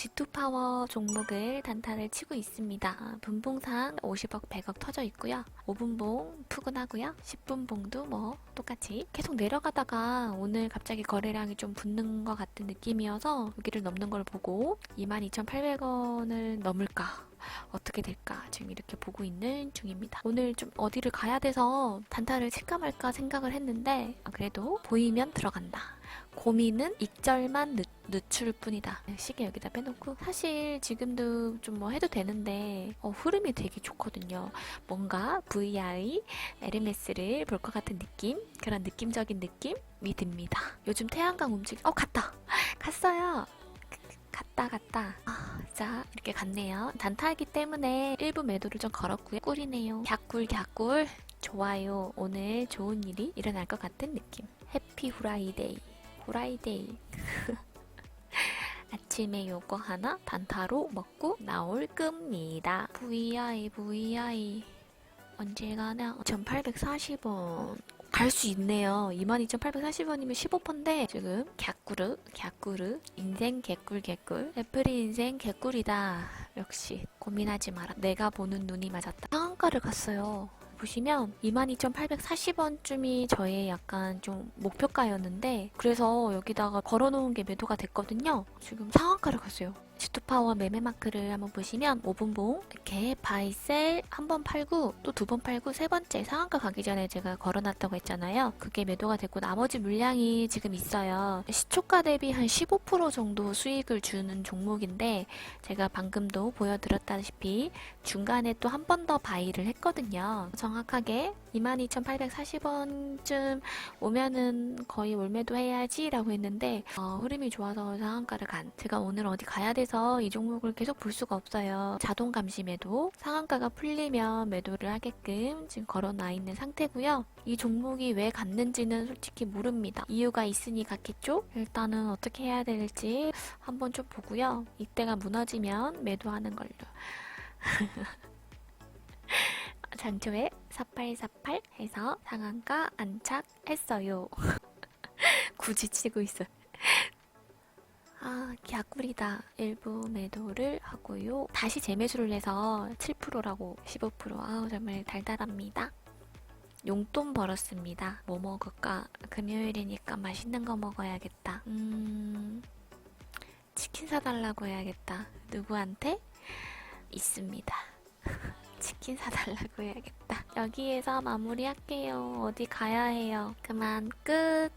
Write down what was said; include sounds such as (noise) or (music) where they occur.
G2 파워 종목을 단타를 치고 있습니다. 분봉상 50억, 100억 터져 있고요. 5분봉 푸근하고요. 10분봉도 뭐 똑같이 계속 내려가다가 오늘 갑자기 거래량이 좀 붙는 것 같은 느낌이어서 여기를 넘는 걸 보고 22,800원을 넘을까 어떻게 될까 지금 이렇게 보고 있는 중입니다. 오늘 좀 어디를 가야 돼서 단타를 칠까 말까 생각을 했는데 아, 그래도 보이면 들어간다. 고민은 익절만 늦, 늦출 뿐이다. 시계 여기다 빼놓고 사실 지금도 좀 뭐 해도 되는데 어, 흐름이 되게 좋거든요. 뭔가 VI, 에르메스를 볼 것 같은 느낌 그런 느낌적인 느낌이 듭니다. 요즘 태양광 움직 어 갔다 갔어요. 갔다 갔다. 아, 자 이렇게 갔네요. 단타이기 때문에 일부 매도를 좀 걸었고요. 꿀이네요. 갸꿀 갸꿀. 좋아요. 오늘 좋은 일이 일어날 것 같은 느낌. 해피 후라이데이. 후라이데이. (laughs) 아침에 요거 하나 단타로 먹고 나올 겁니다. VI VI 언제 가나? 2,840원. 갈 수 있네요. 22,840원이면 15%인데 지금 갸꾸르 갸꾸르 인생 개꿀 개꿀 애플이 인생 개꿀이다. 역시 고민하지 마라. 내가 보는 눈이 맞았다. 상한가를 갔어요. 보시면 22,840원쯤이 저의 약간 좀 목표가였는데 그래서 여기다가 걸어놓은 게 매도가 됐거든요. 지금 상한가를 갔어요. 지투파워 매매 마크를 한번 보시면 5분봉 이렇게 바이셀 한 번 팔고 또 두 번 팔고 세 번째 상한가 가기 전에 제가 걸어놨다고 했잖아요. 그게 매도가 됐고 나머지 물량이 지금 있어요. 시초가 대비 한 15% 정도 수익을 주는 종목인데 제가 방금도 보여드렸다시피 중간에 또 한 번 더 바이를 했거든요. 정확하게 22,840원쯤 오면은 거의 올매도 해야지라고 했는데 어, 흐름이 좋아서 상한가를 간. 제가 오늘 어디 가야 돼서 이 종목을 계속 볼 수가 없어요. 자동 감시 매도. 상한가가 풀리면 매도를 하게끔 지금 걸어놔 있는 상태고요. 이 종목이 왜 갔는지는 솔직히 모릅니다. 이유가 있으니 갔겠죠? 일단은 어떻게 해야 될지 한번 좀 보고요. 이때가 무너지면 매도하는 걸로. (laughs) 장초에 4848 해서 상한가 안착했어요. (laughs) 굳이 치고 있어요. 아, 개꿀이다. 일부 매도를 하고요. 다시 재매수를 해서 7%라고 15%. 아우, 정말 달달합니다. 용돈 벌었습니다. 뭐 먹을까? 금요일이니까 맛있는 거 먹어야겠다. 음, 치킨 사달라고 해야겠다. 누구한테? 있습니다. (laughs) 치킨 사달라고 해야겠다. 여기에서 마무리할게요. 어디 가야 해요. 그만 끝.